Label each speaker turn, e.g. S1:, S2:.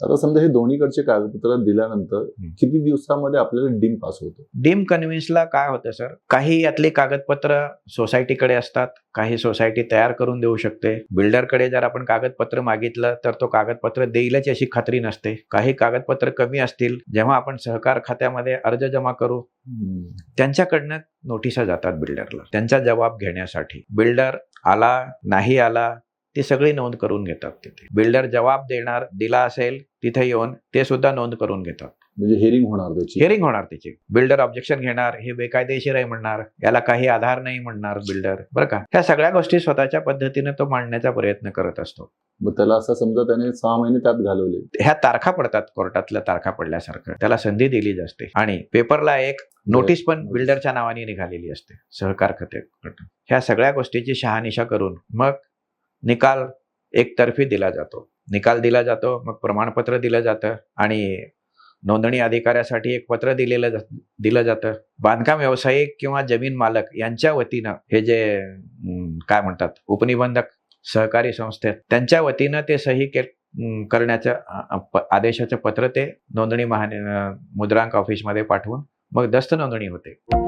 S1: आता समजा हे दोन्हीकडचे कागदपत्र दिल्यानंतर. किती दिवसामध्ये आपल्याला डीम पास होतो?
S2: डीम कन्व्हिन्सला काय होतं सर? काही यातली कागदपत्र सोसायटीकडे असतात काही सोसायटी तयार करून देऊ शकते. बिल्डरकडे जर आपण कागदपत्र मागितलं तर तो कागदपत्र देईलच अशी खात्री नसते. काही कागदपत्र कमी असतील जेव्हा आपण सहकार खात्यामध्ये अर्ज जमा करू त्यांच्याकडनं नोटिसा जातात बिल्डरला. त्यांचा जबाब घेण्यासाठी. बिल्डर आला नाही आला ती सगळी नोंद करून घेतात तिथे. बिल्डर जबाब देणार दिला असेल तिथे येऊन ते सुद्धा नोंद करून घेतात.
S1: म्हणजे हेरिंग होणार त्याची.
S2: हिअरिंग होणार त्याची. बिल्डर ऑब्जेक्शन घेणार हे बेकायदेशीर आहे म्हणणार याला काही आधार नाही म्हणणार बिल्डर. बरं का? ह्या सगळ्या गोष्टी स्वतःच्या पद्धतीने तो मांडण्याचा प्रयत्न करत असतो.
S1: मग त्याला असं समजा त्याने सहा महिने त्यात घालवले.
S2: ह्या तारखा पडतात कोर्टातल्या तारखा पडल्यासारखं. त्याला संधी दिली जाते. आणि पेपरला एक नोटीस पण बिल्डरच्या नावाने निघालेली असते. सहकार खाते ह्या सगळ्या गोष्टीची शहानिशा करून मग निकाल एकतर्फी दिला जातो. निकाल दिला जातो मग प्रमाणपत्र दिलं जातं आणि नोंदणी अधिकाऱ्यासाठी एक पत्र दिलेलं जा- दिलं जातं. बांधकाम व्यावसायिक किंवा जमीन मालक यांच्या वतीनं हे जे काय म्हणतात उपनिबंधक सहकारी संस्थेत त्यांच्या वतीनं ते सही के करण्याचं प- आदेशाचं पत्र ते नोंदणी महान मुद्रांक ऑफिसमध्ये पाठवून मग दस्त नोंदणी होते.